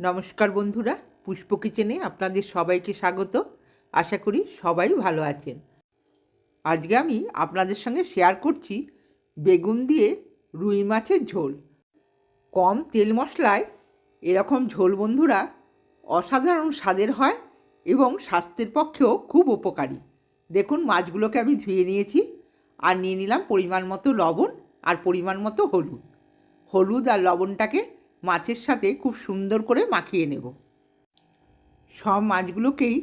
নমস্কার বন্ধুরা, পুষ্প কিচেনে আপনাদের সবাইকে স্বাগত। আশা করি সবাই ভালো আছেন। আজকে আমি আপনাদের সঙ্গে শেয়ার করছি বেগুন দিয়ে রুই মাছের ঝোল। কম তেল মশলায় এরকম ঝোল বন্ধুরা অসাধারণ স্বাদের হয় এবং স্বাস্থ্যের পক্ষেও খুব উপকারী। দেখুন, মাছগুলোকে আমি ধুয়ে নিয়েছি আর নিয়ে নিলাম পরিমাণ মতো লবণ আর পরিমাণ মতো হলুদ। হলুদ আর লবণটাকে মাছের সাথে খুব সুন্দর করে মাখিয়ে নেব। সব মাছগুলোকেই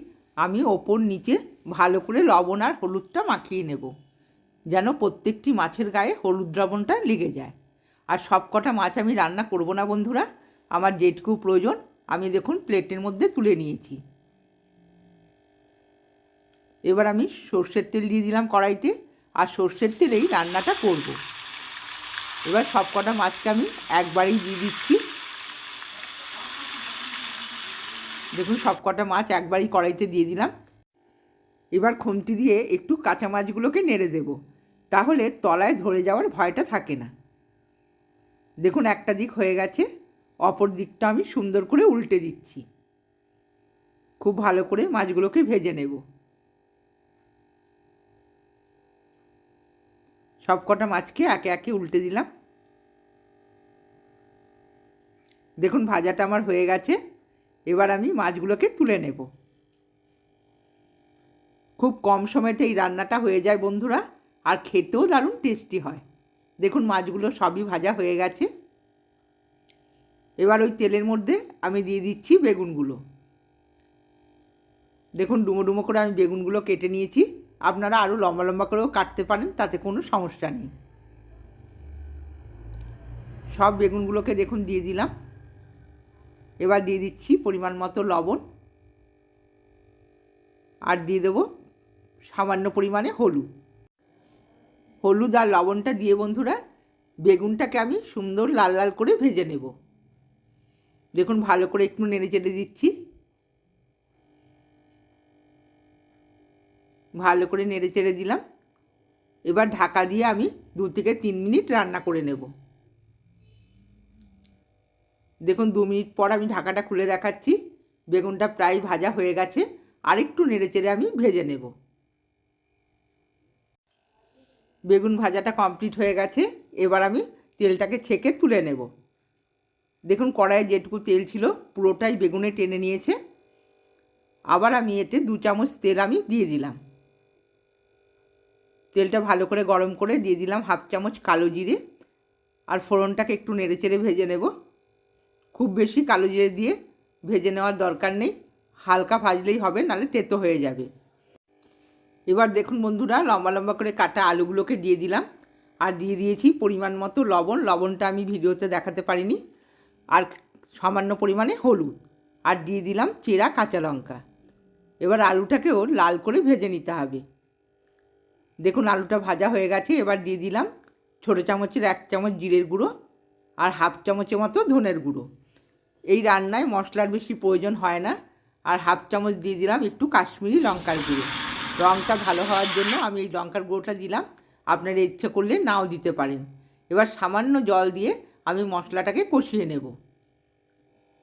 আমি ওপর নিচে ভালো করে লবণ আর হলুদটা মাখিয়ে নেব, যেন প্রত্যেকটি মাছের গায়ে হলুদ লবণটা লেগে যায়। আর সব কটা মাছ আমি রান্না করব না বন্ধুরা, আমার যেটুকু প্রয়োজন আমি দেখুন প্লেটের মধ্যে তুলে নিয়েছি। এবার আমি সর্ষের তেল দিয়ে দিলাম কড়াইতে আর সর্ষের তেলেই রান্নাটা করব। এবার সব কটা মাছকে আমি একবারেই দিয়ে দিচ্ছি। দেখুন সব কটা মাছ একবারই কড়াইতে দিয়ে দিলাম। এবার খুন্তি দিয়ে একটু কাঁচা মাছগুলোকে নেড়ে দেব। তাহলে তলায় ধরে যাওয়ার ভয়টা থাকে না। দেখুন, একটা দিক হয়ে গেছে, অপর দিকটা আমি সুন্দর করে উল্টে দিচ্ছি। খুব ভালো করে মাছগুলোকে ভেজে নেব। সব কটা মাছকে একে একে উল্টে দিলাম। দেখুন, ভাজাটা আমার হয়ে গেছে। এবার আমি মাছগুলোকে তুলে নেব। খুব কম সময়তে এই রান্নাটা হয়ে যায় বন্ধুরা, আর খেতেও দারুণ টেস্টি হয়। দেখুন মাছগুলো সবই ভাজা হয়ে গেছে। এবার ওই তেলের মধ্যে আমি দিয়ে দিচ্ছি বেগুনগুলো। দেখুন ডুমো ডুমো করে আমি বেগুনগুলো কেটে নিয়েছি। আপনারা আরও লম্বা লম্বা করেও কাটতে পারেন, তাতে কোনো সমস্যা নেই। সব বেগুনগুলোকে দেখুন দিয়ে দিলাম। এবার দিয়ে দিচ্ছি পরিমাণ মতো লবণ। আর দিয়ে দেবো সামান্য পরিমাণে হলুদ। হলুদ আর লবণটা দিয়ে বন্ধুরা বেগুনটাকে আমি সুন্দর লাল লাল করে ভেজে নেব। দেখুন ভালো করে একটু নেড়ে চেড়ে দিচ্ছি। ভালো করে নেড়ে চেড়ে দিলাম। এবার ঢাকা দিয়ে আমি দু থেকে তিন মিনিট রান্না করে নেব। দেখুন, দু মিনিট পর আমি ঢাকাটা খুলে দেখাচ্ছি। বেগুনটা প্রায় ভাজা হয়ে গেছে। আরেকটু নেড়ে চেড়ে আমি ভেজে নেব। বেগুন ভাজাটা কমপ্লিট হয়ে গেছে। এবার আমি তেলটাকে ছেঁকে তুলে নেব। দেখুন, কড়াইয়ে যেটুকু তেল ছিল, পুরোটাই বেগুনে টেনে নিয়েছে। আবার আমি এতে দু চামচ তেল আমি দিয়ে দিলাম। তেলটা ভালো করে গরম করে দিয়ে দিলাম হাফ চামচ কালো জিরে। আর ফোড়নটাকে একটু নেড়ে চেড়ে ভেজে নেব। খুব বেশি কালো জিরে দিয়ে ভেজে নেওয়ার দরকার নেই। হালকা ভাজলেই হবে নাহলে তেতো হয়ে যাবে। এবার দেখুন বন্ধুরা, লম্বা লম্বা করে কাটা আলুগুলোকে দিয়ে দিলাম। আর দিয়ে দিয়েছি পরিমাণ মতো লবণ। লবণটা আমি ভিডিওতে দেখাতে পারিনি। আর সামান্য পরিমাণে হলুদ। আর দিয়ে দিলাম চেরা কাঁচা লঙ্কা। এবার আলুটাকেও লাল করে ভেজে নিতে হবে। দেখুন আলুটা ভাজা হয়ে গেছে। এবার দিয়ে দিলাম ছোটো চামচের এক চামচ জিরের গুঁড়ো আর হাফ চামচের মতো ধনের গুঁড়ো। এই রান্নায় মশলার বেশি প্রয়োজন হয় না। আর হাফ চামচ দিয়ে দিলাম একটু কাশ্মীরি লঙ্কার গুঁড়ো। রঙটা ভালো হওয়ার জন্য আমি এই লঙ্কার গুঁড়োটা দিলাম। আপনারা ইচ্ছে করলে নাও দিতে পারেন। এবার সামান্য জল দিয়ে আমি মশলাটাকে কষিয়ে নেব।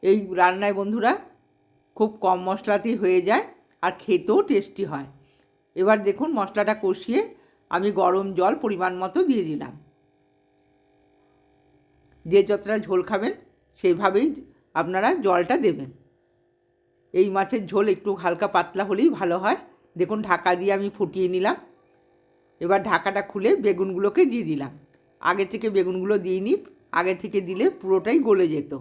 এই রান্নায় বন্ধুরা খুব কম মশলাতেই হয়ে যায় আর খেতেও টেস্টি হয়। এবার দেখুন মশলাটা কষিয়ে আমি গরম জল পরিমাণ মতো দিয়ে দিলাম। যে যতটা ঝোল খাবেন সেইভাবেই আপনারা জলটা দেবেন। এই মাছের ঝোল একটু হালকা পাতলা হলেই ভালো হয়। দেখুন, ঢাকা দিয়ে আমি ফুটিয়ে নিলাম। এবার ঢাকাটা খুলে বেগুনগুলোকে দিয়ে দিলাম। আগে থেকে বেগুনগুলো দিইনি আগে থেকে দিলে পুরোটাই গলে যেত।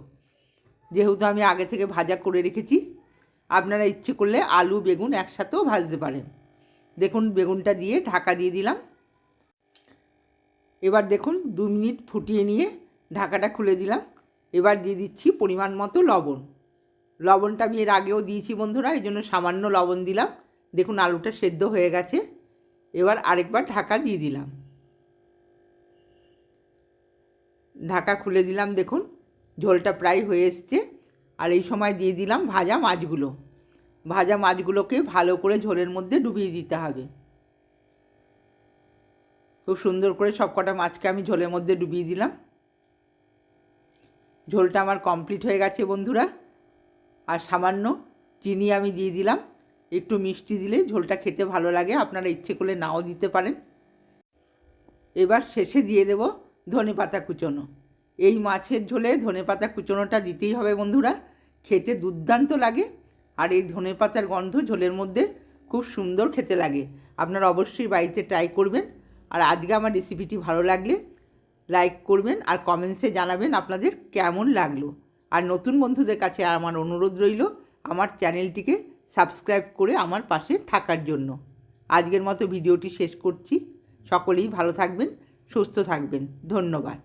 যেহেতু আমি আগে থেকে ভাজা করে রেখেছি, আপনারা ইচ্ছে করলে আলু, বেগুন একসাথেও ভাজতে পারেন। দেখুন, বেগুনটা দিয়ে ঢাকা দিয়ে দিলাম। এবার দেখুন, দু মিনিট ফুটিয়ে নিয়ে ঢাকাটা খুলে দিলাম। এবার দিয়ে দিচ্ছি পরিমাণ মতো লবণ। লবণটা আমি এর আগেও দিয়েছি বন্ধুরা, এই জন্য সামান্য লবণ দিলাম। দেখুন আলুটা সেদ্ধ হয়ে গেছে। এবার আরেকবার ঢাকা দিয়ে দিলাম। ঢাকা খুলে দিলাম, দেখুন। ঝোলটা প্রায় হয়ে এসছে। আর এই সময় দিয়ে দিলাম ভাজা মাছগুলো। ভাজা মাছগুলোকে ভালো করে ঝোলের মধ্যে ডুবিয়ে দিতে হবে। খুব সুন্দর করে সব কটা মাছকে আমি ঝোলের মধ্যে ডুবিয়ে দিলাম। ঝোলটা আমার কমপ্লিট হয়ে গেছে বন্ধুরা। আর সামান্য চিনি আমি দিয়ে দিলাম। একটু মিষ্টি দিলে ঝোলটা খেতে ভালো লাগে, আপনারা ইচ্ছে করলে নাও দিতে পারেন। এবার শেষে দিয়ে দেব ধনে পাতা কুচোনো। এই মাছের ঝোলে ধনে পাতা কুচোনোটা দিতেই হবে বন্ধুরা। খেতে দুর্দান্ত লাগে আর এই ধনে পাতার গন্ধ ঝোলের মধ্যে খুব সুন্দর খেতে লাগে। আপনারা অবশ্যই বাড়িতে ট্রাই করবেন। আর আজকে আমার রেসিপিটি ভালো লাগলে লাইক করবেন আর কমেন্টসে জানাবেন আপনাদের কেমন লাগল। আর নতুন বন্ধুদের কাছে আমার অনুরোধ রইল আমার চ্যানেলটিকে সাবস্ক্রাইব করে আমার পাশে থাকার জন্য। আজকের মতো ভিডিওটি শেষ করছি। সকলেই ভালো থাকবেন, সুস্থ থাকবেন। ধন্যবাদ।